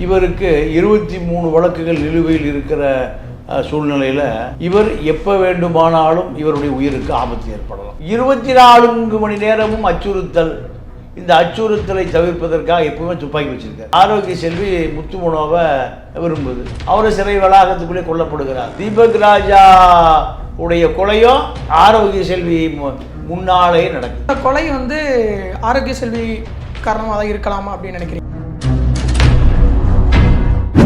இவருக்கு இருபத்தி மூணு வழக்குகள் நிலுவையில் இருக்கிற சூழ்நிலையில் இவர் எப்போ வேண்டுமானாலும் இவருடைய உயிருக்கு ஆபத்து ஏற்படலாம். இருபத்தி நான்கு மணி நேரமும் அச்சுறுத்தல். இந்த அச்சுறுத்தலை தவிர்ப்பதற்காக எப்பவுமே துப்பாக்கி வச்சிருக்காரு. ஆரோக்கிய செல்வி முத்துமனோவை விரும்புது. அவரை சிறை வளாகத்துக்குள்ளே கொல்லப்படுகிறார். தீபக் ராஜா உடைய கொலையும் ஆரோக்கிய செல்வி மு- முன்னாலே நடக்குது. கொலை வந்து ஆரோக்கிய செல்வி காரணமாக தான் இருக்கலாமா அப்படின்னு நினைக்கிறீங்க?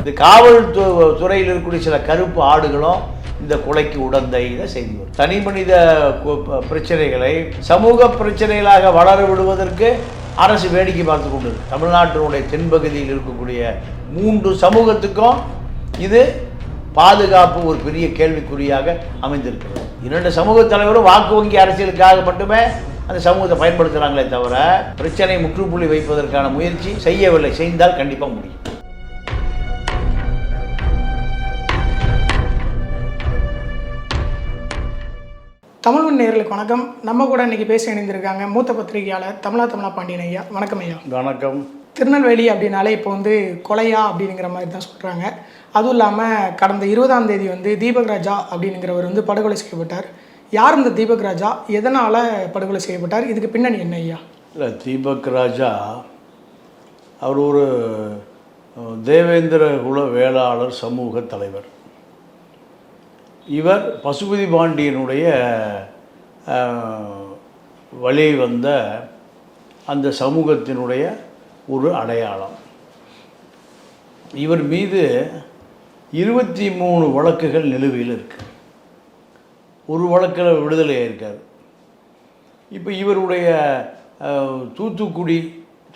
இந்த காவல் துறையில் இருக்கக்கூடிய சில கருப்பு ஆடுகளும் இந்த கொலைக்கு உடந்தை இதை செய்தி வரும். தனி மனித ப- பிரச்சனைகளை சமூக பிரச்சனைகளாக வளர விடுவதற்கு அரசு வேடிக்கை பார்த்து கொண்டது தமிழ்நாட்டினுடைய தென்பகுதியில் இருக்கக்கூடிய மூன்று சமூகத்துக்கும் இது பாதுகாப்பு ஒரு பெரிய கேள்விக்குறியாக அமைந்திருக்கிறது. இரண்டு சமூக தலைவரும் வாக்கு வங்கி அரசியலுக்காக மட்டுமே அந்த சமூகத்தை பயன்படுத்துகிறாங்களே தவிர பிரச்சனை முற்றுப்புள்ளி வைப்பதற்கான முயற்சி செய்யவில்லை. செய்தால் கண்டிப்பாக முடியும். தமிழ்வன் நேர்களுக்கு வணக்கம். நம்ம கூட இன்னைக்கு பேச இணைந்திருக்காங்க மூத்த பத்திரிகையாளர் தமிழா தமிழா பாண்டியன் ஐயா. வணக்கம் ஐயா. வணக்கம். திருநெல்வேலி அப்படின்னாலே இப்போ வந்து கொலையா அப்படிங்கிற மாதிரி தான் சொல்கிறாங்க அதுவும் இல்லாமல் கடந்த இருபதாம் தேதி வந்து தீபக் ராஜா அப்படிங்கிறவர் வந்து படுகொலை செய்யப்பட்டார். யார் இந்த தீபக் ராஜா? எதனால் படுகொலை செய்யப்பட்டார்? இதுக்கு பின்னணி என்ன ஐயா? இல்லை தீபக் ராஜா அவர் ஒரு தேவேந்திர குல வேளாளர் சமூக தலைவர். இவர் பசுபதி பாண்டியனுடைய வழி வந்த அந்த சமூகத்தினுடைய ஒரு அடையாளம். இவர் மீது இருபத்தி மூணு வழக்குகள் நிலுவையில் இருக்கு. ஒரு வழக்கில் விடுதலை இருக்கார் இப்போ இவருடைய தூத்துக்குடி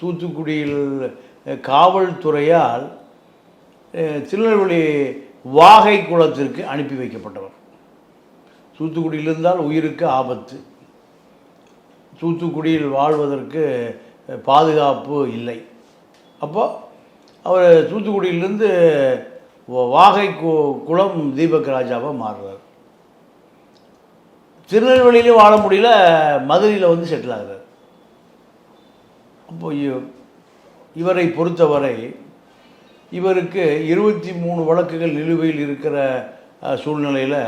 தூத்துக்குடியில் காவல்துறையால் திருநெல்வேலி வாகை குளத்திற்கு அனுப்பி வைக்கப்பட்டவர். தூத்துக்குடியில் இருந்தால் உயிருக்கு ஆபத்து. தூத்துக்குடியில் வாழ்வதற்கு பாதுகாப்பு இல்லை. அப்போ அவர் தூத்துக்குடியிலிருந்து வாகை கு குளம் தீபக் ராஜாவாக மாறுறார். திருநெல்வேலியிலும் வாழ முடியல மதுரையில் வந்து செட்டில் ஆகிறார். அப்போ இவரை பொறுத்தவரை இவருக்கு இருபத்தி மூணு வழக்குகள் நிலுவையில் இருக்கிற சூழ்நிலையில்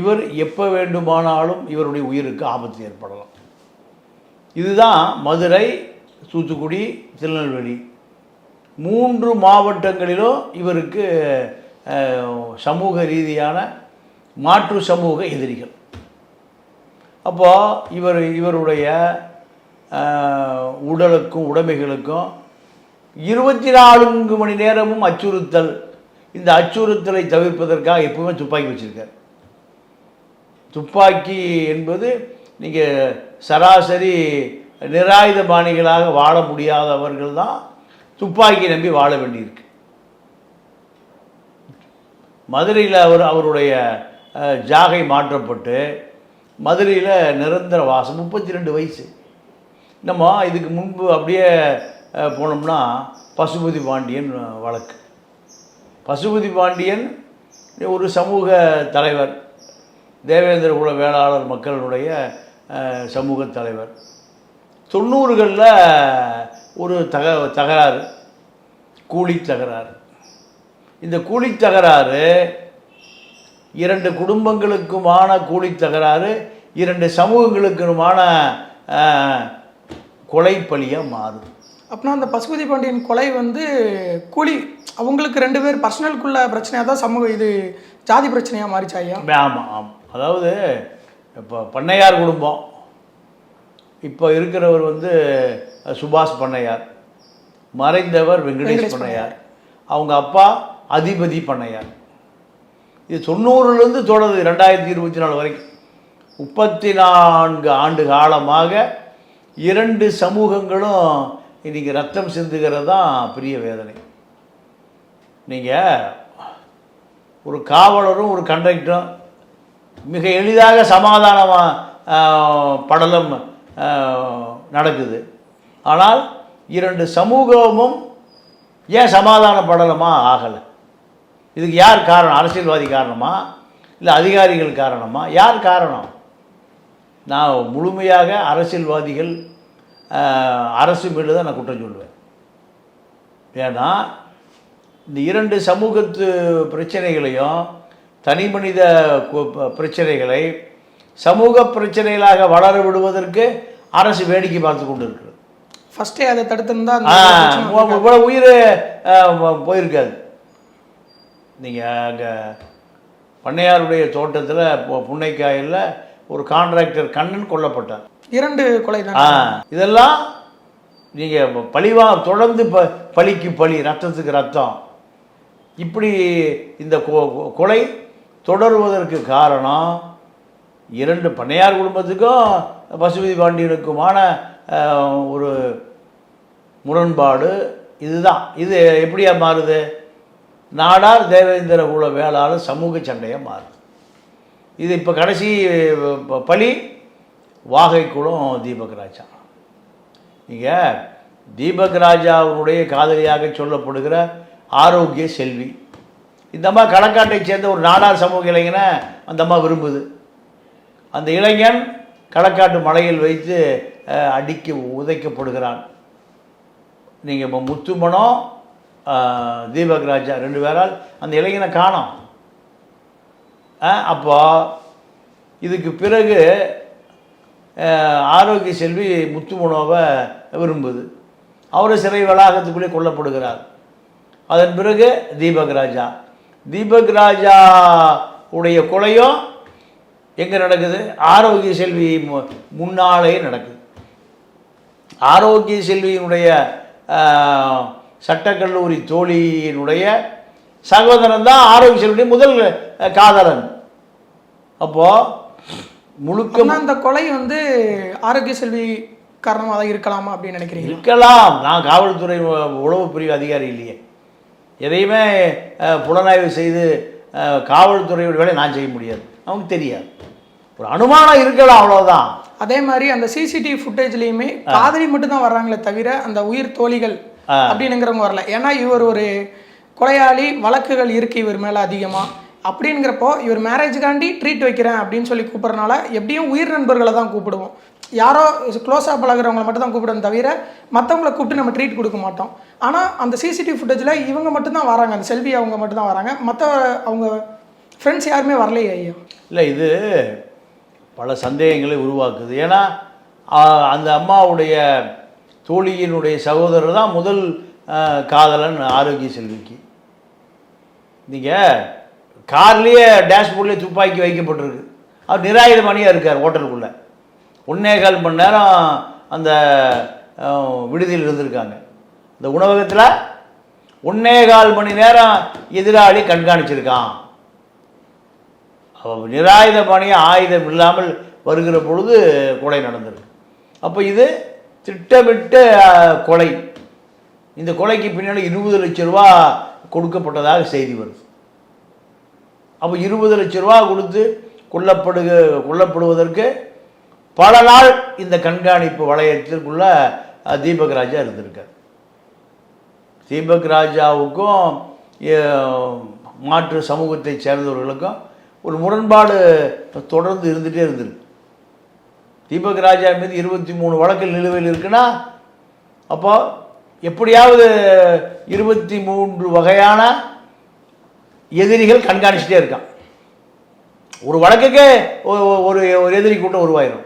இவர் எப்போ வேண்டுமானாலும் இவருடைய உயிருக்கு ஆபத்து ஏற்படலாம். இதுதான் மதுரை தூத்துக்குடி திருநெல்வேலி. மூன்று மாவட்டங்களிலும் இவருக்கு சமூக ரீதியான மாற்று சமூக எதிரிகள். அப்போது இவர் இவருடைய உடலுக்கும் உடைமைகளுக்கும் இருபத்தி நான்கு மணி நேரமும் அச்சுறுத்தல். இந்த அச்சுறுத்தலை தவிர்ப்பதற்காக எப்பவுமே துப்பாக்கி வச்சுருக்கார். துப்பாக்கி என்பது நீங்கள் சராசரி நிராயுதபாணிகளாக வாழ முடியாதவர்கள் தான் துப்பாக்கி நம்பி வாழ வேண்டியிருக்கு. மதுரையில் அவர் அவருடைய ஜாகை மாற்றப்பட்டு மதுரையில் நிரந்தர வாசம் முப்பத்தி ரெண்டு வயசு. நம்ம இதுக்கு முன்பு அப்படியே போனோம்னா பசுபதி பாண்டியன் வழக்கு. பசுபதி பாண்டியன் ஒரு சமூக தலைவர் தேவேந்திர குல வேளாளர் மக்களுடைய சமூக தலைவர். தொண்ணூறுகளில் ஒரு தக தகராறு கூலி தகராறு. இந்த கூலி தகராறு இரண்டு குடும்பங்களுக்குமான கூலி தகராறு இரண்டு சமூகங்களுக்குமான கொலை பலியாக மாறுது. அப்படின்னா அந்த பசுபதி பாண்டியன் கொலை வந்து கூலி அவங்களுக்கு ரெண்டு பேர் பர்சனலுக்குள்ள பிரச்சனையாக தான் சமூக இது ஜாதி பிரச்சனையாக மாறிச்சா ஐயா? ஆமாம் ஆமாம் அதாவது இப்போ பண்ணையார் குடும்பம். இப்போ இருக்கிறவர் வந்து சுபாஷ் பண்ணையார். மறைந்தவர் வெங்கடேஷ் பண்ணையார். அவங்க அப்பா அதிபதி பண்ணையார். இது தொண்ணூறுலேருந்து தொடருது ரெண்டாயிரத்தி இருபத்தி நாலு வரைக்கும். முப்பத்தி நான்கு ஆண்டு காலமாக இரண்டு சமூகங்களும் இன்றைக்கி ரத்தம் சிந்துகிறது தான் பெரிய வேதனை. நீங்கள் ஒரு காவலரும் ஒரு கண்டக்டரும் மிக எளிதாக சமாதானமாக படலம் நடக்குது. ஆனால் இரண்டு சமூகமும் ஏன் சமாதான படலமாக ஆகலை? இதுக்கு யார் காரணம்? அரசியல்வாதி காரணமா? இல்லை அதிகாரிகள் காரணமா? யார் காரணம்? நான் முழுமையாக அரசியல்வாதிகள் அரசு மேலே தான் நான் குற்றம் சொல்லுவேன். ஏன்னா இந்த இரண்டு சமூகத்து பிரச்சனைகளையும் தனி மனித பிரச்சனைகளை சமூக பிரச்சனைகளாக வளர விடுவதற்கு அரசு வேடிக்கை பார்த்து கொண்டு இருக்கிறது ஃபர்ஸ்டே அதை தடுத்திருந்தா அந்த ஆ, பிரச்சனை இவ்வ- இவ்வளவு உயிர் போயிருக்காது. நீங்கள் அங்கே பண்ணையாருடைய தோட்டத்தில் புன்னைக்காயில் ஒரு கான்ட்ராக்டர் கண்ணன் கொல்லப்பட்டார். இரண்டு கொலை தான் இதெல்லாம் நீங்கள் பழிவா தொடர்ந்து ப பழிக்கு பழி ரத்தத்துக்கு ரத்தம். இப்படி இந்த கொலை தொடருவதற்கு காரணம் இரண்டு பண்ணையார் குடும்பத்துக்கும் பசுபதி பாண்டியனுக்குமான ஒரு முரண்பாடு இதுதான். இது எப்படியா மாறுது? நாடார் தேவேந்திர குல வேளாளர் சமூக சண்டையாக மாறுது. இது இப்போ கடைசி ப- பழி வாகைக்குளம் தீபக் ராஜா. நீங்கள் தீபக் ராஜா அவருடைய காதலியாக சொல்லப்படுகிற ஆரோக்கிய செல்வி. இந்த அம்மா களக்காட்டை சேர்ந்த ஒரு நாடார் சமூக இளைஞனை அந்த அம்மா விரும்புது. அந்த இளைஞன் களக்காட்டு மலையில் வைத்து அடிக்க உதைக்கப்படுகிறான். நீங்கள் இப்போ முத்துமணம் தீபக் ராஜா ரெண்டு பேரால் அந்த இளைஞனை காணோம். அப்போ இதுக்கு பிறகு ஆரோக்கிய செல்வி முத்துமனோவை விரும்புது. அவர் சிறை வளாகத்துக்குள்ளே கொல்லப்படுகிறார். அதன் பிறகு தீபக் ராஜா. தீபக் ராஜா உடைய கொலையும் எங்கே நடக்குது? ஆரோக்கிய செல்வி மு- முன்னாலே நடக்குது. ஆரோக்கிய செல்வியினுடைய சட்டக்கல்லூரி தோழியினுடைய சகோதரன் தான் ஆரோக்கிய செல்வியுடைய முதல் காதலன். அப்போது முழுக்க அந்த கொலை வந்து ஆரோக்கிய செல்வி காரணமாக தான் இருக்கலாமா அப்படின்னு நினைக்கிறீங்க இருக்கலாம். நான் காவல்துறை உளவு பிரிவு அதிகாரி இல்லையே. எதையுமே புலனாய்வு செய்து காவல்துறையோட வேலையை நான் செய்ய முடியாது. நமக்கு தெரியாது. ஒரு அனுமானம் இருக்கலாம் அவ்வளவுதான். அதே மாதிரி அந்த சிசிடிவி ஃபுட்டேஜ்லயுமே காதலி மட்டும் தான் வர்றாங்களே தவிர அந்த உயிர் தோழிகள். அப்படின்னுங்கிறவங்க வரல. ஏன்னா இவர் ஒரு கொலையாளி வழக்குகள் இருக்கு இவர் மேல அதிகமா. அப்படிங்கிறப்போ இவர் மேரேஜுக்காண்டி ட்ரீட் வைக்கிறேன் அப்படின்னு சொல்லி கூப்பிட்றனால எப்படியும் உயிர் நண்பர்களை தான் கூப்பிடுவோம். யாரோ க்ளோஸாக பழகிறவங்களை மட்டும் தான் கூப்பிடுவோம் தவிர மற்றவங்கள கூப்பிட்டு நம்ம ட்ரீட் கொடுக்க மாட்டோம். ஆனால் அந்த சிசிடிவி ஃபுட்டேஜில் இவங்க மட்டும்தான் வராங்க. அந்த செல்வி அவங்க மட்டும்தான் வராங்க. மற்ற அவங்க ஃப்ரெண்ட்ஸ் யாருமே வரலையே ஐயா. இல்லை இது பல சந்தேகங்களை உருவாக்குது. ஏன்னா அந்த அம்மாவுடைய தோழியினுடைய சகோதரர் தான் முதல் காதலன் ஆரோக்கிய செல்விக்கு. நீங்கள் கார்லேயே டேஷ்போர்ட்லேயே துப்பாக்கி வைக்கப்பட்டிருக்கு. அவர் நிராயுதமணியாக இருக்கார் ஹோட்டலுக்குள்ளே. ஒன்னே கால் மணி நேரம் அந்த விடுதியில் இருந்திருக்காங்க. இந்த உணவகத்தில் ஒன்னே கால் மணி நேரம் எதிராளி கண்காணிச்சிருக்கான். நிராயுத பணி ஆயுதம் இல்லாமல் வருகிற பொழுது கொலை நடந்திருக்கு அப்போ இது திட்டமிட்ட கொலை. இந்த கொலைக்கு பின்னாடி இருபது லட்ச ரூபா கொடுக்கப்பட்டதாக செய்தி வருது. அப்போ இருபது லட்ச ரூபா கொடுத்து கொல்லப்படுக கொல்லப்படுவதற்கு பல நாள் இந்த கண்காணிப்பு வளையத்திற்குள்ள தீபக் ராஜா இருந்திருக்கார். தீபக் ராஜாவுக்கும் மாற்று சமூகத்தை சேர்ந்தவர்களுக்கும் ஒரு முரண்பாடு தொடர்ந்து இருந்துகிட்டே இருந்திருக்கு. தீபக் ராஜா மீது இருபத்தி மூணு வழக்கில் நிலுவையில் இருக்குன்னா அப்போ எப்படியாவது இருபத்தி மூன்று வகையான எதிரிகள் கண்காணிச்சுட்டே இருக்கான். ஒரு வழக்குக்கே ஒரு ஒரு எதிரி கூட்டம் உருவாயிரும்.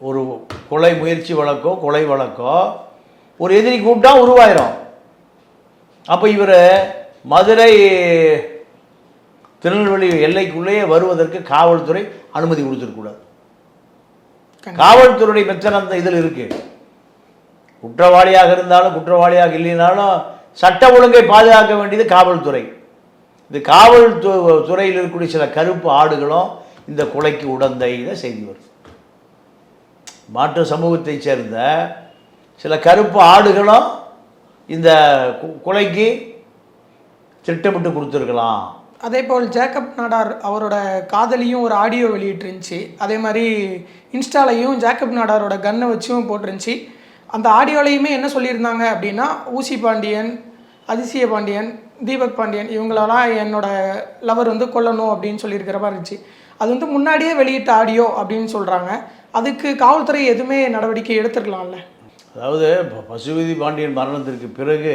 ஒரு கொலை முயற்சி வழக்கோ கொலை வழக்கோ ஒரு எதிரி கூட்டம் உருவாயிரும். அப்போ இவர் மதுரை திருநெல்வேலி எல்லைக்குள்ளேயே வருவதற்கு காவல்துறை அனுமதி கொடுத்துருக்கூடாது காவல்துறையுடைய மெத்தனம் அந்த இதில் இருக்கு. குற்றவாளியாக இருந்தாலும் குற்றவாளியாக இல்லைனாலும் சட்ட ஒழுங்கை பாதுகாக்க வேண்டியது காவல்துறை. இது காவல் து- துறையில் இருக்கக்கூடிய சில கருப்பு ஆடுகளும் இந்த கொலைக்கு உடந்தை இதை செய்தி வரும் மாற்று சமூகத்தைச் சேர்ந்த சில கருப்பு ஆடுகளும் இந்த கு- கொலைக்கு திட்டமிட்டு கொடுத்துருக்கலாம். அதே போல் ஜேக்கப் நாடார் அவரோட காதலியும் ஒரு ஆடியோ வெளியிட்டிருந்துச்சு. அதே மாதிரி இன்ஸ்டாலையும் ஜேக்கப் நாடாரோட கன்னை வச்சும் போட்டிருந்துச்சு. அந்த ஆடியோலையுமே என்ன சொல்லியிருந்தாங்க அப்படின்னா ஊசி பாண்டியன் அதிசய பாண்டியன் தீபக் பாண்டியன் இவங்களெல்லாம் என்னோட லவர் வந்து கொல்லணும் அப்படின்னு சொல்லியிருக்கிற மாதிரி இருந்துச்சு. அது வந்து முன்னாடியே வெளியிட்ட ஆடியோ அப்படின்னு சொல்கிறாங்க அதுக்கு காவல்துறை எதுவுமே நடவடிக்கை எடுத்துருக்கலாம்ல? அதாவது பசுபதி பாண்டியன் மரணத்திற்கு பிறகு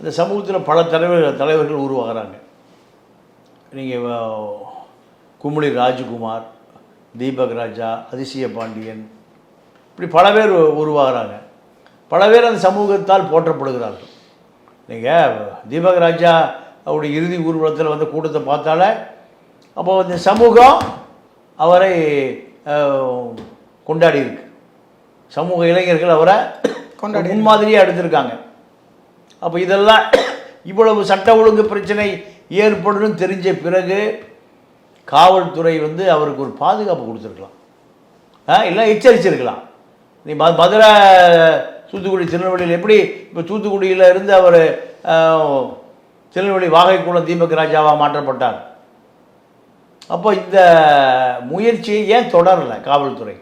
இந்த சமூகத்தில் பல தலைவர்கள் தலைவர்கள் உருவாகிறாங்க. நீங்கள் கும்ளி ராஜ்குமார் தீபக் ராஜா அதிசய பாண்டியன் இப்படி பல பேர் உருவாகிறாங்க. பல பேர் அந்த சமூகத்தால் போற்றப்படுகிறார்கள். நீங்கள் தீபக் ராஜா அவருடைய இறுதி ஊர்வலத்தில் வந்த கூட்டத்தை பார்த்தாலே அப்போ இந்த சமூகம் அவரை கொண்டாடி இருக்கு. சமூக இளைஞர்கள் அவரை கொண்டாடி முன்மாதிரியாக எடுத்திருக்காங்க. அப்போ இதெல்லாம் இவ்வளவு சட்ட ஒழுங்கு பிரச்சனை ஏற்படும் தெரிஞ்ச பிறகு காவல்துறை வந்து அவருக்கு ஒரு பாதுகாப்பு கொடுத்துருக்கலாம். இல்லை எச்சரிச்சிருக்கலாம். நீ மதுரை தூத்துக்குடி திருநெல்வேலியில் எப்படி இப்போ தூத்துக்குடியில் இருந்து அவர் திருநெல்வேலி வாகைக்குளம் தீபக் ராஜாவாக மாற்றப்பட்டார்? அப்போ இந்த முயற்சியை ஏன் தொடரலை காவல்துறை?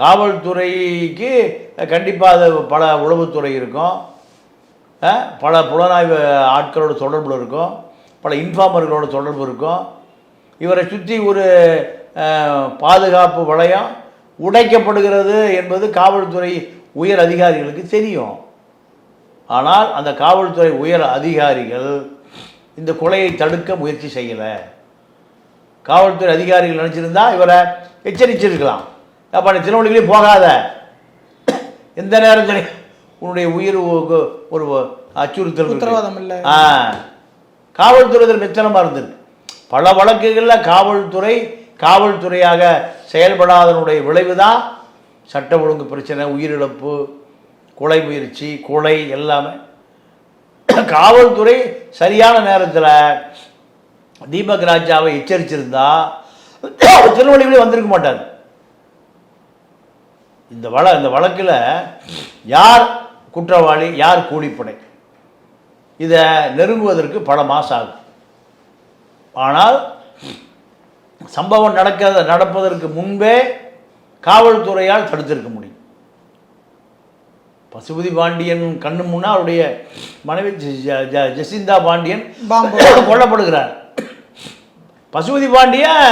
காவல்துறைக்கு கண்டிப்பாக அது பல உளவுத்துறை இருக்கும். பல புலனாய்வு ஆட்களோட தொடர்பு இருக்கும். பல இன்ஃபார்மர்களோட தொடர்பு இருக்கும். இவரை சுற்றி ஒரு பாதுகாப்பு வளையம் உடைக்கப்படுகிறது என்பது காவல்துறை உயர் அதிகாரிகளுக்கு தெரியும். ஆனால் அந்த காவல்துறை உயர் அதிகாரிகள் இந்த கொலையை தடுக்க முயற்சி செய்யலை. காவல்துறை அதிகாரிகள் நினச்சிருந்தா இவரை எச்சரிச்சிருக்கலாம். அப்போ நீ திருவள்ளுவரே போகாத. எந்த நேரத்தில் உன்னுடைய உயிர் ஒரு அச்சுறுத்தல். உத்தரவாதம் இல்லை. ஆ. காவல்துறை இதற்கு மெத்தனமாக இருந்திருக்கு? பல வழக்குகளில் காவல்துறை காவல்துறையாக செயல்படாதனுடைய விளைவு தான் சட்ட ஒழுங்கு பிரச்சனை உயிரிழப்பு கொலை முயற்சி கொலை எல்லாமே. காவல்துறை சரியான நேரத்தில் தீபக் ராஜாவை எச்சரிச்சிருந்தா திருவள்ளுவரே வந்திருக்க மாட்டார். இந்த வழ இந்த வழக்கில் யார் குற்றவாளி யார் கூலிப்படை? இதை நெருங்குவதற்கு பல மாதம் ஆகும். ஆனால் சம்பவம் நடக்க நடப்பதற்கு முன்பே காவல்துறையால் தடுத்திருக்க முடியும். பசுபதி பாண்டியன் கண்ணு முன்னா அவருடைய மனைவி ஜெசிந்தா பாண்டியன் கொல்லப்படுகிறார். பசுபதி பாண்டியன்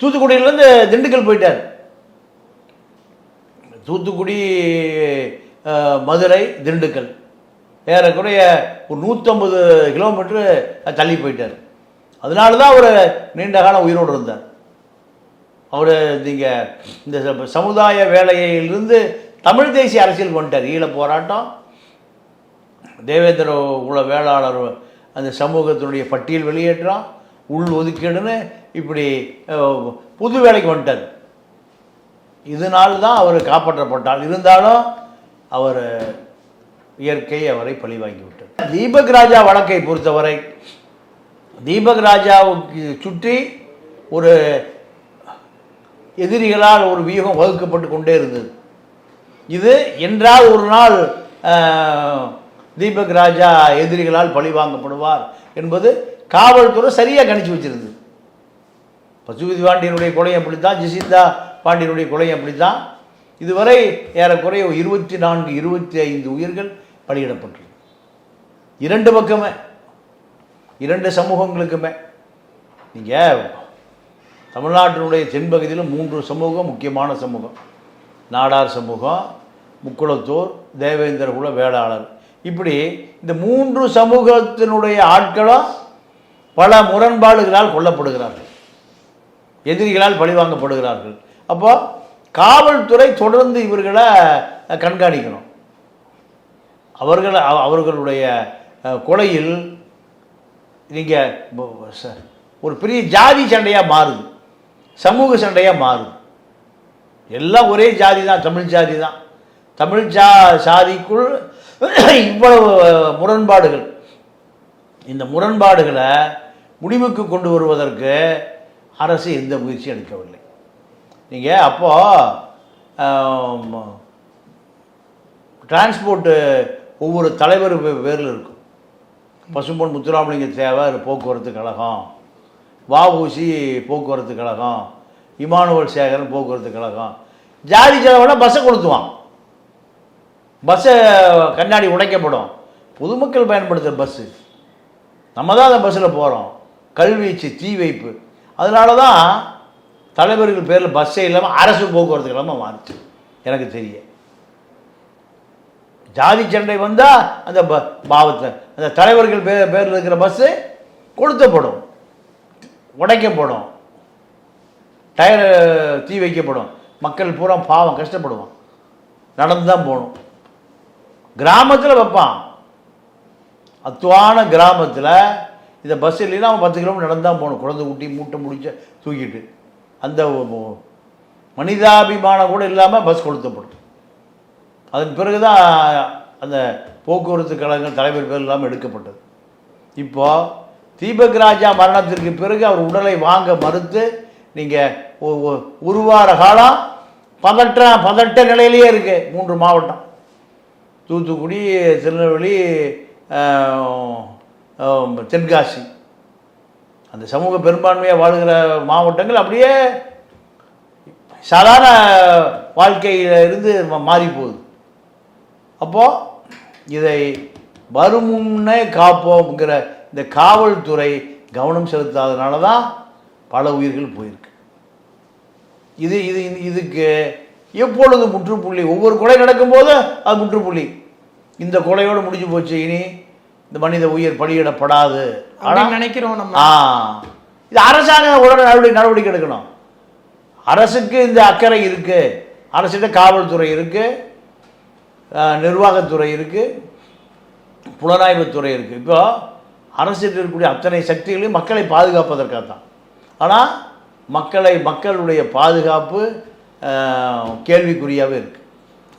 தூத்துக்குடியிலேருந்து திண்டுக்கல் போயிட்டார். தூத்துக்குடி மதுரை திண்டுக்கல். ஏறக்குறைய ஒரு நூற்றம்பது கிலோமீட்டரு தள்ளி போயிட்டார். அதனால தான் அவர் நீண்ட காலம் உயிரோடு இருந்தார். அவர் நீங்கள் இந்த ச- சமுதாய வேலையிலிருந்து தமிழ் தேசிய அரசியல் வந்துட்டார் ஈழ போராட்டம். தேவேந்திர குல வேளாளர் அந்த சமூகத்தினுடைய பட்டியல் வெளியேற்றம் உள் ஒதுக்கீடுன்னு இப்படி புது வேலைக்கு வந்துட்டார். இதனால் தான் அவர் காப்பாற்றப்பட்டார். இருந்தாலும் அவர் இயற்கை அவரை பழிவாங்கி விட்டார். தீபக் ராஜா வழக்கை பொறுத்தவரை தீபக் ராஜாவுக்கு சுற்றி ஒரு எதிரிகளால் ஒரு வியூகம் வகுக்கப்பட்டு கொண்டே இருந்தது. இது என்றால் ஒரு நாள் தீபக் ராஜா எதிரிகளால் பழிவாங்கப்படுவார் என்பது காவல்துறை சரியாக கணிச்சு வச்சிருந்தது. பசுபதி பாண்டியனுடைய கொலை அப்படித்தான் ஜெசிந்தா பாண்டியனுடைய கொலை அப்படித்தான். இதுவரை ஏறக்குறைய இருபத்தி நான்கு இருபத்தி ஐந்து உயிர்கள் பலியிடப்பட்டுள்ளது இரண்டு பக்கமே இரண்டு சமூகங்களுக்குமே. நீங்கள் தமிழ்நாட்டினுடைய தென்பகுதியில் மூன்று சமூகம் முக்கியமான சமூகம். நாடார் சமூகம் முக்குளத்தூர் தேவேந்திர குல வேளாளர். இப்படி இந்த மூன்று சமூகத்தினுடைய ஆட்களும் பல முரண்பாடுகளால் கொல்லப்படுகிறார்கள். எதிரிகளால் பழிவாங்கப்படுகிறார்கள். அப்போ காவல்துறை தொடர்ந்து இவர்களை கண்காணிக்கணும். அவர்கள் அவர்களுடைய கொலையில் நீங்கள் ஒரு பெரிய ஜாதி சண்டையாக மாறுது. சமூக சண்டையாக மாறும். எல்லாம் ஒரே ஜாதி தான் தமிழ் ஜாதி தான் தமிழ் ஜா சாதிக்குள் இவ்வளவு முரண்பாடுகள். இந்த முரண்பாடுகளை முடிவுக்கு கொண்டு வருவதற்கு அரசு எந்த முயற்சியும் எடுக்கவில்லை. நீங்கள் அப்போது டிரான்ஸ்போர்ட்டு ஒவ்வொரு தலைவர் பேரில் இருக்கும். பசும்பொன் முத்துராமலிங்க தேவர் போக்குவரத்து கழகம். வஉசி போக்குவரத்து கழகம் இமானுவல் சேகரன் போக்குவரத்து கழகம். ஜாதி செலவுனா பஸ்ஸை கொளுத்துவான். பஸ்ஸை கண்ணாடி உடைக்கப்படும். பொதுமக்கள் பயன்படுத்துகிற பஸ்ஸு நம்ம தான் அந்த பஸ்ஸில் போகிறோம் கல்வீச்சு தீ வைப்பு அதனால தான் தலைவர்கள் பேரில் பஸ்ஸே இல்லாமல் அரசு போக்குவரத்து இல்லாமல் மாறுச்சு. எனக்கு தெரிய. ஜாதி சண்டை வந்தால் அந்த ப பாவத்தை அந்த தலைவர்கள் பேர் பேரில் இருக்கிற பஸ்ஸு கொளுத்தப்படும். உடைக்கப்படும். டயர் தீ வைக்கப்படும். மக்கள் பூரா பாவம் கஷ்டப்படுவான். நடந்து தான் போகணும். கிராமத்தில் வைப்பான். அத்துவான கிராமத்தில் இந்த பஸ் இல்லைன்னா அவன் பத்து கிலோமீட்டர் நடந்து தான் போகணும். குழந்தை ஊட்டி மூட்டை முடிச்ச தூக்கிட்டு. அந்த மனிதாபிமானம் கூட இல்லாமல் பஸ் கொளுத்தப்படும். அதன் பிறகு தான் அந்த போக்குவரத்து கழகங்கள் தலைவர் பேர் இல்லாமல் எடுக்கப்பட்டது. இப்போது தீபக் ராஜா மரணத்திற்கு பிறகு அவர் உடலை வாங்க மறுத்து நீங்கள் ஒரு வார காலம் பதற்ற பதட்ட நிலையிலேயே இருக்குது மூன்று மாவட்டம். தூத்துக்குடி திருநெல்வேலி தென்காசி. அந்த சமூக பெரும்பான்மையாக வாழ்கிற மாவட்டங்கள் அப்படியே சாதாரண வாழ்க்கையில் இருந்து மாறி போகுது. அப்போது இதை வருமுன்னே காப்போம்ங்கிற இந்த காவல்துறை கவனம் செலுத்தாதனால தான் பல உயிர்கள் போயிருக்கு. இது இது இது- இதுக்கு எப்பொழுது முற்றுப்புள்ளி ஒவ்வொரு கொலை நடக்கும்போது அது முற்றுப்புள்ளி. இந்த கொலையோடு முடிஞ்சு போச்சு இனி இந்த மனித உயிர் பலியிடப்படாது. ஆனால் நினைக்கிறோம் நம்ம. ஆ இது அரசாங்கம் உடனே நடவடிக்கை நடவடிக்கை எடுக்கணும். அரசுக்கு இந்த அக்கறை இருக்கு. அரசிட்ட காவல்துறை இருக்கு. அஹ், நிர்வாகத்துறை இருக்கு. புலனாய்வுத்துறை இருக்கு. இப்போ அரசில் இருக்கக்கூடிய அத்தனை சக்திகளையும் மக்களை பாதுகாப்பதற்காக தான் ஆனால் மக்களை மக்களுடைய பாதுகாப்பு கேள்விக்குறியாகவே இருக்கு.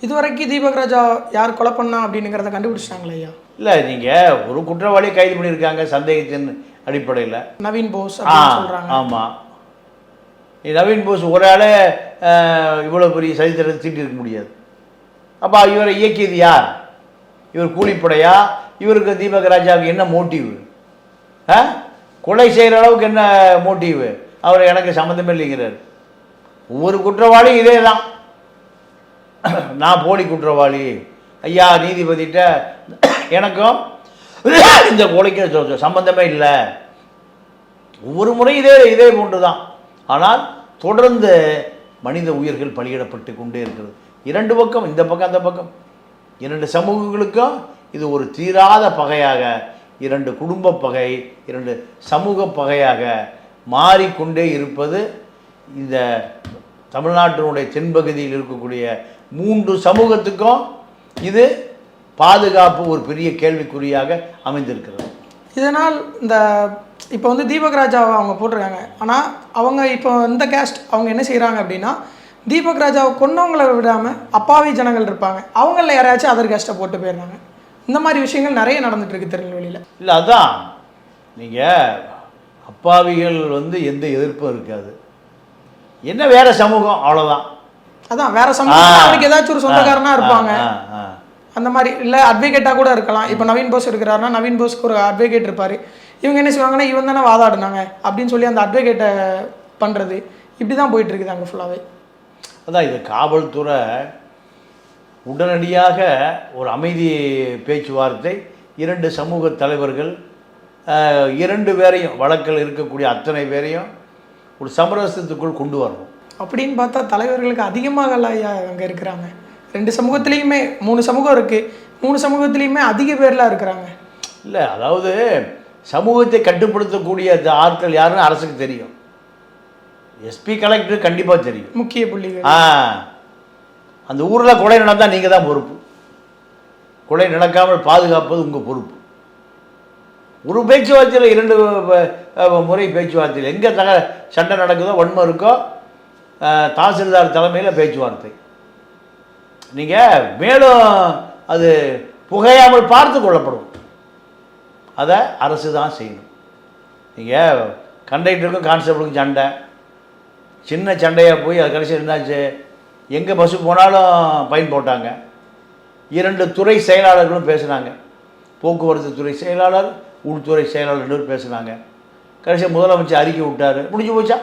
இதுவரைக்கும் தீபக் ராஜா யார் கொலை பண்ணா அப்படிங்கிறத கண்டுபிடிச்சிட்டாங்களே ஐயா? இல்லை நீங்கள் ஒரு குற்றவாளியை கைது பண்ணியிருக்காங்க சந்தேகத்தின் அடிப்படையில். நவீன் போஸ் சொல்றாங்க. ஆமாம் நவீன் போஸ் ஒரு ஆளே இவ்வளவு பெரிய சரித்திரத்தை தீட்டியிருக்க முடியாது. அப்போ இவரை இயக்கியது யார்? இவர் கூலிப்படையா? இவருக்கு தீபக் ராஜாவுக்கு என்ன மோட்டிவ்? கொலை செய்கிற அளவுக்கு என்ன மோட்டிவ் அவர் எனக்கு சம்மந்தமே இல்லைங்கிறார். ஒவ்வொரு குற்றவாளியும் இதே தான் நான் போலி குற்றவாளி. ஐயா நீதிபதிட்ட எனக்கும் இந்த கொலைக்கு சம்மந்தமே சம்பந்தமே இல்லை. ஒவ்வொரு முறை இதே இதே போன்று தான் ஆனால் தொடர்ந்து மனித உயிர்கள் பலியிடப்பட்டு கொண்டே இருக்கிறது. இரண்டு பக்கம் இந்த பக்கம் அந்த பக்கம். இரண்டு சமூகங்களுக்கும் இது ஒரு தீராத பகையாக இரண்டு குடும்ப பகை இரண்டு சமூக பகையாக மாறிக்கொண்டே இருப்பது இந்த தமிழ்நாட்டினுடைய தென்பகுதியில் இருக்கக்கூடிய மூன்று சமூகத்துக்கும் இது பாதுகாப்பு ஒரு பெரிய கேள்விக்குறியாக அமைந்திருக்கிறது. இதனால் இந்த இப்போ வந்து தீபக் ராஜாவை அவங்க போட்டிருக்காங்க. ஆனால் அவங்க இப்போ இந்த கேஸ்ட் அவங்க என்ன செய்கிறாங்க அப்படின்னா தீபக் ராஜாவை கொன்னவங்களை விடாமல் அப்பாவி ஜனங்கள் இருப்பாங்க. அவங்களில் யாராச்சும் அதர் கேஸ்ட்டை போட்டு போயிடுறாங்க. இந்த மாதிரி விஷயங்கள் நிறைய நடந்துட்டு இருக்கு திருநெல்வேலியில். இல்லை அதான். நீங்கள் அப்பாவிகள் வந்து எந்த எதிர்ப்பும் இருக்காது. என்ன வேற சமூகம்? அவ்வளோதான் அதான் வேற சமூகம் அவனுக்கு ஏதாச்சும் ஒரு சொந்தக்காரனா இருப்பாங்க. அந்த மாதிரி இல்லை அட்வொகேட்டாக கூட இருக்கலாம். இப்போ நவீன் போஸ் இருக்கிறாருன்னா நவீன் போஸ்க்கு ஒரு அட்வொகேட் இருப்பார். இவங்க என்ன செய்வாங்கன்னா இவன் தானே வாதாடினாங்க அப்படின்னு சொல்லி அந்த அட்வொகேட்டை பண்ணுறது இப்படி தான் போயிட்டு இருக்குது அங்கே ஃபுல்லாகவே அதான் இது காவல்துறை உடனடியாக ஒரு அமைதி பேச்சுவார்த்தை இரண்டு சமூக தலைவர்கள் இரண்டு பேரையும் வழக்கில் இருக்கக்கூடிய அத்தனை பேரையும் ஒரு சமரசத்துக்குள் கொண்டு வரணும். அப்படின்னு பார்த்தா தலைவர்களுக்கு அதிகமாக அங்கே இருக்கிறாங்க. ரெண்டு சமூகத்துலேயுமே மூணு சமூகம் இருக்குது மூணு சமூகத்துலேயுமே அதிக பேர்லாம் இருக்கிறாங்க. இல்லை அதாவது சமூகத்தை கட்டுப்படுத்தக்கூடிய ஆட்கள் யாருன்னு அரசுக்கு தெரியும். எஸ்பி கலெக்டர் கண்டிப்பாக தெரியும். முக்கிய புள்ளிகள். ஆ. அந்த ஊரில் கொலை நடந்தால் நீங்கள் தான் பொறுப்பு. கொலை நடக்காமல் பாதுகாப்பது உங்கள் பொறுப்பு. ஒரு பேச்சுவார்த்தையில் இரண்டு முறை பேச்சுவார்த்தையில் எங்கே தக சண்டை நடக்குதோ வன்மை இருக்கோ தாசில்தார் தலைமையில் பேச்சுவார்த்தை. நீங்கள் மேலும் அது புகையாமல் பார்த்து கொள்ளப்படும். அதை அரசு தான் செய்யணும். நீங்கள் கண்டக்டருக்கும் கான்ஸ்டபிளுக்கும் சண்டை. சின்ன சண்டையாக போய் அது கடைசியில் என்னாச்சு? எங்கே பஸ்ஸு போனாலும் பயன் போட்டாங்க. இரண்டு துறை செயலாளர்களும் பேசுனாங்க. போக்குவரத்து துறை செயலாளர் உள்துறை செயலாளர் ரெண்டு பேரும் பேசுனாங்க. கடைசியாக முதலமைச்சர் அறிக்கை விட்டார். முடிஞ்சு போச்சா?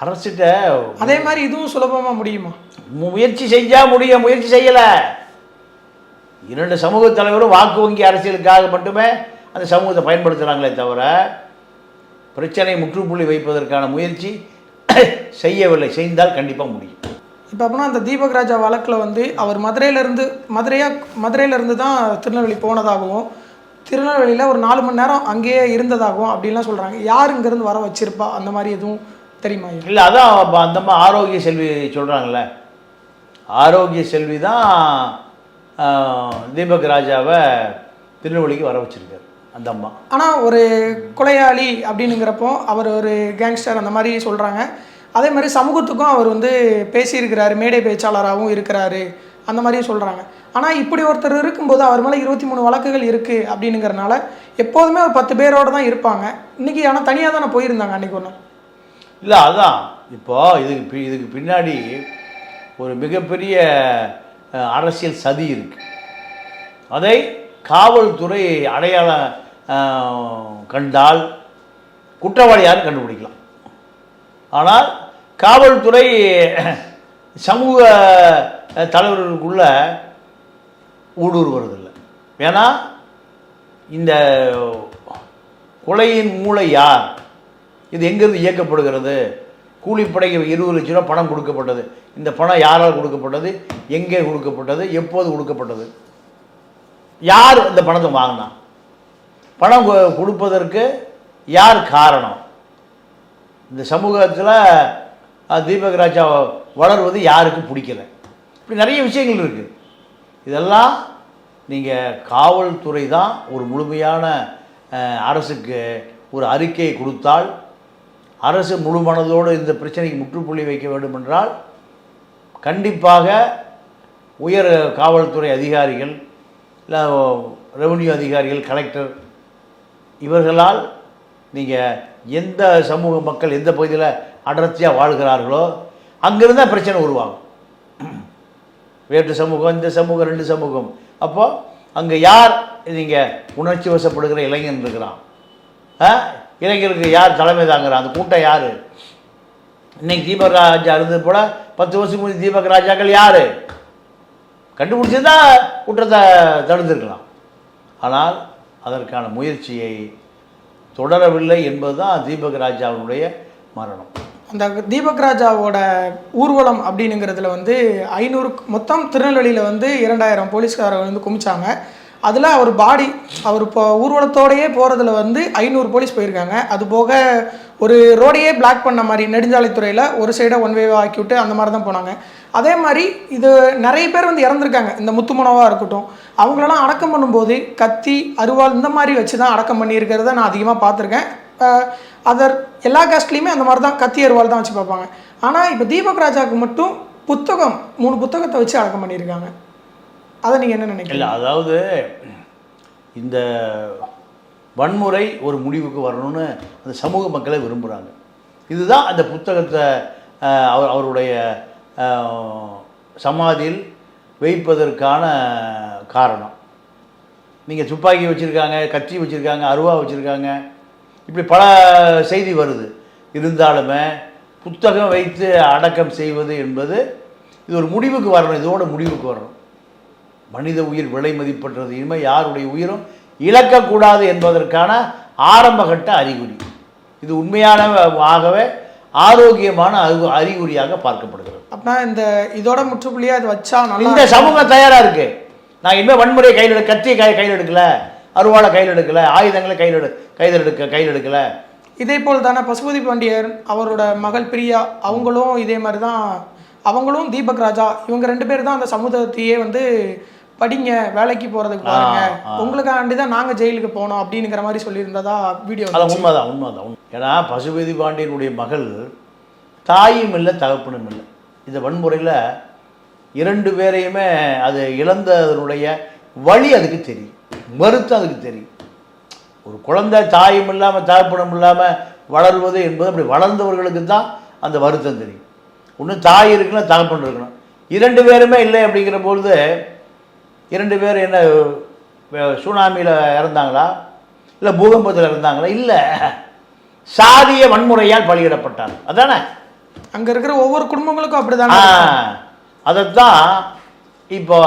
அரசிட்ட அதே மாதிரி இதுவும் சுலபமாக முடியுமா? முயற்சி செஞ்சா முடியும் முயற்சி செய்யலை. இரண்டு சமூக தலைவரும் வாக்கு வங்கி அரசியலுக்காக மட்டுமே அந்த சமூகத்தை பயன்படுத்துகிறாங்களே தவிர பிரச்சனை முற்றுப்புள்ளி வைப்பதற்கான முயற்சி செய்யவில்லை. செய்தால் கண்டிப்பாக முடியும். இப்போ அப்படின்னா அந்த தீபக் ராஜா வழக்கில் வந்து அவர் மதுரையிலேருந்து மதுரையா மதுரையிலேருந்து தான் திருநெல்வேலி போனதாகவும் திருநெல்வேலியில் ஒரு நாலு மணி நேரம் அங்கேயே இருந்ததாகவும் அப்படின்லாம் சொல்கிறாங்க யார் இங்கேருந்து வர வச்சிருப்பா? அந்த மாதிரி எதுவும் தெரியுமா? இல்லை அதான் அந்த அம்மா ஆரோக்கிய செல்வி சொல்கிறாங்கல்ல ஆரோக்கிய செல்வி தான் தீபக் ராஜாவை திருநெல்வேலிக்கு வர வச்சிருக்காரு. அந்த அம்மா. ஆனால் ஒரு கொலையாளி அப்படின்னுங்கிறப்போ அவர் ஒரு கேங்ஸ்டர் அந்த மாதிரி சொல்கிறாங்க அதே மாதிரி சமூகத்துக்கும் அவர் வந்து பேசியிருக்கிறாரு மேடை பேச்சாளராகவும் இருக்கிறாரு அந்த மாதிரியும் சொல்கிறாங்க ஆனால் இப்படி ஒருத்தர் இருக்கும்போது அவர் மேலே இருபத்தி மூணு வழக்குகள் இருக்குது அப்படின்னுங்கிறனால எப்போதுமே ஒரு பத்து பேரோட தான் இருப்பாங்க. இன்றைக்கி ஆனால் தனியாக தானே போயிருந்தாங்க அன்றைக்கி ஒன்று இல்லை அதான். இப்போ இதுக்கு பி- இதுக்கு பின்னாடி ஒரு மிகப்பெரிய அரசியல் சதி இருக்கு. அதை காவல்துறை அடையாளம் கண்டால் குற்றவாளி யாரும் கண்டுபிடிக்கலாம். ஆனால் காவல்துறை சமூக தலைவர்களுக்குள்ள ஊடுருவறதில்லை. ஏன்னா இந்த கொலையின் மூளை யார்? இது எங்கேருந்து இயக்கப்படுகிறது? கூலிப்படைக்கு இருபது லட்ச ரூபா பணம் கொடுக்கப்பட்டது. இந்த பணம் யாரால் கொடுக்கப்பட்டது? எங்கே கொடுக்கப்பட்டது? எப்போது கொடுக்கப்பட்டது? யார் இந்த பணத்தை வாங்கினா? பணம் கொடுப்பதற்கு யார் காரணம்? இந்த சமூகத்தில் தீபக் ராஜா வளர்வது யாருக்கு பிடிக்கல? இப்படி நிறைய விஷயங்கள் இருக்குது இதெல்லாம் நீங்கள் காவல்துறை தான் ஒரு முழுமையான அரசுக்கு ஒரு அறிக்கையை கொடுத்தால் அரசு முழு மனதோடு இந்த பிரச்சனைக்கு முற்றுப்புள்ளி வைக்க வேண்டும் என்றால் கண்டிப்பாக உயர் காவல்துறை அதிகாரிகள் இல்லை ரெவன்யூ அதிகாரிகள் கலெக்டர் இவர்களால் நீங்கள் எந்த சமூக மக்கள் எந்த பகுதியில் அடர்த்தியாக வாழ்கிறார்களோ அங்கிருந்தா பிரச்சனை உருவாகும். வேற்று சமூகம் இந்த சமூகம் ரெண்டு சமூகம். அப்போது அங்கே யார் நீங்கள் உணர்ச்சி வசப்படுகிற இளைஞன் இருக்கிறான்? ஆ? இளைஞருக்கு யார் தலைமை தாங்குறான் அந்த கூட்டம் யார்? இன்னைக்கு தீபக் ராஜா இருந்தது போல் பத்து வருஷத்துக்கு முன்னாடி தீபக் ராஜாக்கள் யார்? கண்டுபிடிச்சிருந்தா குற்றத்தை தடுத்துருக்கலாம் ஆனால் அதற்கான முயற்சியை தொடரவில்லை என்பதுதான் தீபக் ராஜாவுடைய மரணம். அந்த தீபக் ராஜாவோட ஊர்வலம் அப்படின்னுங்கிறதுல வந்து ஐநூறு மொத்தம் திருநெல்வேலியில் வந்து இரண்டாயிரம் போலீஸ்காரங்க வந்து குமிச்சாங்க. அதில் அவர் பாடி அவர் இப்போ ஊர்வலத்தோடையே போகிறதுல வந்து ஐநூறு போலீஸ் போயிருக்காங்க. அது போக ஒரு ரோடையே பிளாக் பண்ண மாதிரி நெடுஞ்சாலைத்துறையில் ஒரு சைடை ஒன் வேவாக ஆக்கி விட்டு அந்த மாதிரி தான் போனாங்க. அதே மாதிரி இது நிறைய பேர் வந்து இறந்துருக்காங்க. இந்த முத்துமனவாக இருக்கட்டும். அவங்களெல்லாம் அடக்கம் பண்ணும்போது கத்தி அருவாள் இந்த மாதிரி வச்சு தான் அடக்கம் பண்ணியிருக்கிறத நான் அதிகமாக பார்த்துருக்கேன். அதர் எல்லா காஸ்ட்லேயுமே அந்த மாதிரி தான் கத்தி அருவாள் தான் வச்சு பார்ப்பாங்க. ஆனால் இப்போ தீபக் ராஜாவுக்கு மட்டும் புத்தகம் மூணு புத்தகத்தை வச்சு அடக்கம் பண்ணியிருக்காங்க. அதை நீங்கள் என்ன நினைக்கிறீங்க? அதாவது இந்த வன்முறை ஒரு முடிவுக்கு வரணும்னு அந்த சமூக மக்களை விரும்புகிறாங்க இதுதான் அந்த புத்தகத்தை அவர் அவருடைய சமாதியில் வைப்பதற்கான காரணம். நீங்கள் துப்பாக்கி வச்சுருக்காங்க கத்தி வச்சுருக்காங்க அருவா வச்சுருக்காங்க இப்படி பல செய்தி வருது. இருந்தாலுமே புத்தகம் வைத்து அடக்கம் செய்வது என்பது இது ஒரு முடிவுக்கு வரணும் இதோட முடிவுக்கு வரணும். மனித உயிர் விலை மதிப்பற்றது. இனிமேல் யாருடைய உயிரும் இழக்கக்கூடாது என்பதற்கான ஆரம்பகட்ட அறிகுறி. இது உண்மையான ஆகவே ஆரோக்கியமான அறிகுறியாக பார்க்கப்படுகிறது. அப்படின்னா இந்த இதோட முற்றுப்புள்ளியாக அது வச்சா நல்லா இந்த சமூகம் தயாரா இருக்கு. நான் இனிமேல் வன்முறையை கையில் எடு கத்தியை கை கையில் எடுக்கல அருவாளை கையில் எடுக்கல ஆயுதங்களை கையில் எடு கையில் எடுக்க கையில் எடுக்கல. இதே போல் தானே பசுபதி பாண்டியர் அவரோட மகள் பிரியா அவங்களும் இதே மாதிரி தான் அவங்களும் தீபக் ராஜா இவங்க ரெண்டு பேர் தான் அந்த சமூகத்தையே வந்து படிங்க வேலைக்கு போகிறதுக்கு பாருங்க. உங்களுக்காண்டி தான் நாங்கள் ஜெயிலுக்கு போனோம் அப்படிங்கிற மாதிரி சொல்லியிருந்ததா வீடியோ அது உண்மைதான் உண்மைதான் உண்மை. ஏன்னா பசுபதி பாண்டியனுடைய மகள் தாயும் இல்லை தகப்பனும் இல்லை. இந்த வன்முறையில் இரண்டு பேரையுமே அது இழந்ததனுடைய வழி அதுக்கு தெரியும். மறுத்து அதுக்கு தெரியும். ஒரு குழந்தை தாயும் இல்லாமல் தாய்ப்பணம் இல்லாமல் வளர்வது என்பது அப்படி வளர்ந்தவர்களுக்கு தான் அந்த வருத்தம் தெரியும். ஒன்று தாய் இருக்கணும் தகப்பன் இருக்கணும். இரண்டு பேருமே இல்லை அப்படிங்கிற பொழுது இரண்டு பேர் என்ன சுனாமியில் இறந்தாங்களா? இல்லை பூகம்பத்தில் இறந்தாங்களா? இல்லை. சாதிய வன்முறையால் பலியிடப்பட்டாங்க. அதானே? அங்க இருக்கிற ஒவ்வொரு குடும்பங்களுக்கும் அப்படிதானே அதைத்தான் இப்போ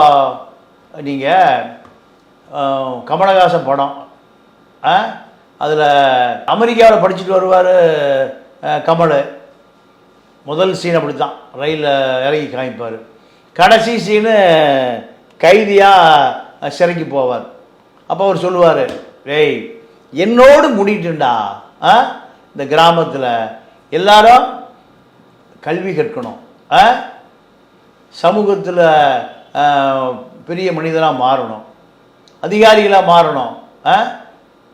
நீங்கள் கமலஹாசன் படம். அதில் அமெரிக்காவில் படிச்சுட்டு வருவார் கமல். முதல் சீன் அப்படி தான் ரயிலில் இறங்கி காமிப்பார். கடைசி சீனு கைதியாக சிறைக்கு போவார். அப்போ அவர் சொல்லுவார் டேய் என்னோடு முடிட்டுண்டா ஆ இந்த கிராமத்தில். எல்லாரும் கல்வி கற்கணும். ஆ? சமூகத்தில் பெரிய மனிதனாக மாறணும். அதிகாரிகளாக மாறணும். ஆ?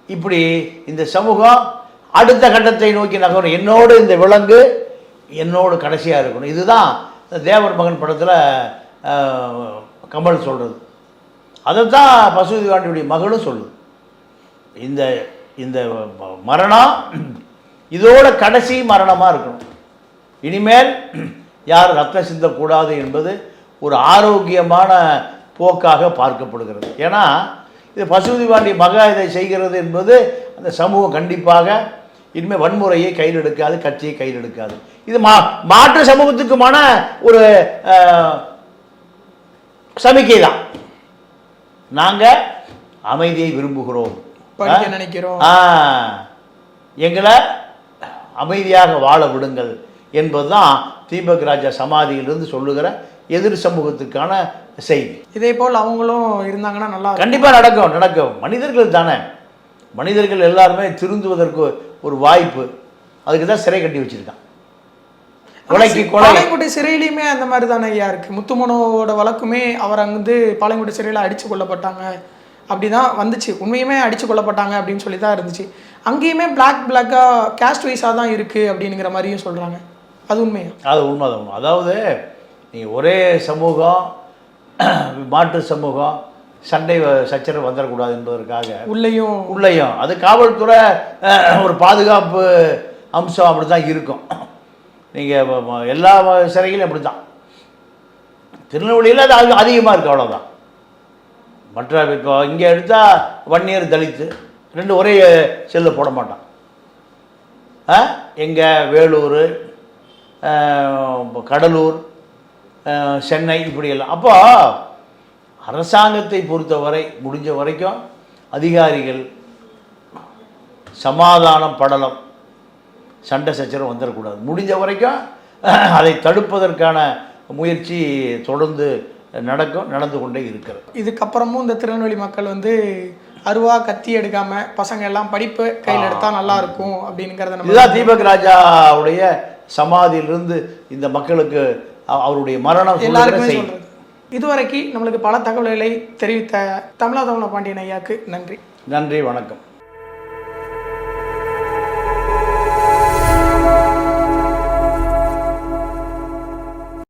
இப்படி இந்த சமூகம் அடுத்த கட்டத்தை நோக்கி நகரும் என்னோடு இந்த விலங்கு என்னோடு கடைசியாக இருக்கணும். இதுதான் தேவர் மகன் படத்தில் கமல் சொல்கிறது அதைத்தான் பசுபதி வாண்டியுடைய மகளும் சொல்லுது. இந்த இந்த மரணம் இதோட கடைசி மரணமாக இருக்கணும். இனிமேல் யார் ரத்தம் சிந்தக்கூடாது என்பது ஒரு ஆரோக்கியமான போக்காக பார்க்கப்படுகிறது. ஏன்னா இது பசுபதி பாண்டி மகா இதை செய்கிறது என்பது அந்த சமூகம் கண்டிப்பாக இனிமேல் வன்முறையை கையில் எடுக்காது கட்சியை கையில் எடுக்காது. இது மா மாற்று சமூகத்துக்குமான ஒரு சமிக்கை தான் நாங்கள் அமைதியை விரும்புகிறோம். நினைக்கிறோம். எங்களை அமைதியாக வாழ விடுங்கள். என்பதுதான் தீபக் ராஜா சமாதியிலிருந்து சொல்லுகிற எதிர் சமூகத்துக்கான செய்தி. இதே போல் அவங்களும் இருந்தாங்கன்னா நல்லா. கண்டிப்பாக நடக்கும் நடக்கும். மனிதர்கள் தானே. மனிதர்கள் எல்லாருமே திருந்துவதற்கு ஒரு வாய்ப்பு. அதுக்கு தான் சிறை கட்டி வச்சிருக்கான் கொலைக்கு கொலை. சிறையிலையுமே அந்த மாதிரி தானே ஐயா இருக்கு. முத்துமனோவோட வழக்குமே அவர் அங்கிருந்து பாளையங்கோட்டை சிறையில் அடிச்சு கொல்லப்பட்டாங்க. அப்படிதான் வந்துச்சு. உண்மையுமே அடிச்சு கொல்லப்பட்டாங்க அப்படின்னு சொல்லி தான் இருந்துச்சு. அங்கேயுமே பிளாக் பிளாக்காக கேஸ்ட் வைஸாக தான் இருக்கு அப்படிங்கிற மாதிரியும் சொல்றாங்க. அது உண்மையா? அது உண்மைதான் உண்மை. அதாவது நீங்கள் ஒரே சமூகம் மாற்று சமூகம் சண்டை சச்சரவு வந்துடக்கூடாது என்பதற்காக. உள்ளேயும். உள்ளேயும். அது காவல்துறை ஒரு பாதுகாப்பு அம்சம் அப்படி தான் இருக்கும் நீங்கள் எல்லா சிறையிலும் அப்படி தான் திருநெல்வேலியில் அது அதிக- அதிகமாக இருக்குது அவ்வளோதான் மற்ற இப்போ இங்கே எடுத்தால் வன்னியர் தலித்து ரெண்டு ஒரே செல்லில் போட மாட்டான். ஆ? எங்கே வேலூர் கடலூர் சென்னை இப்படியெல்லாம். அப்போ அரசாங்கத்தை பொறுத்தவரை முடிஞ்ச வரைக்கும் அதிகாரிகள் சமாதானம் படலம் சண்டை சச்சரவு வந்துடக்கூடாது. முடிஞ்ச வரைக்கும் அதை தடுப்பதற்கான முயற்சி தொடர்ந்து நடக்கும் நடந்து கொண்டே இருக்கிறது. இதுக்கப்புறமும் இந்த திருநெல்வேலி மக்கள் வந்து அருவா கத்தி எடுக்காம பசங்க எல்லாம் படிப்பு கையில் எடுத்தா நல்லா இருக்கும் அப்படிங்கிறத நம்ம இதுதான் தீபக் ராஜாவுடைய சமாதியிலிருந்து இந்த மக்களுக்கு அவ- அவருடைய மரணம் எல்லாருக்குமே சொல்றது. இதுவரைக்கும் நம்மளுக்கு பல தகவல்களை தெரிவித்த தமிழா தமிழ பாண்டியன் ஐயாக்கு நன்றி. நன்றி வணக்கம்.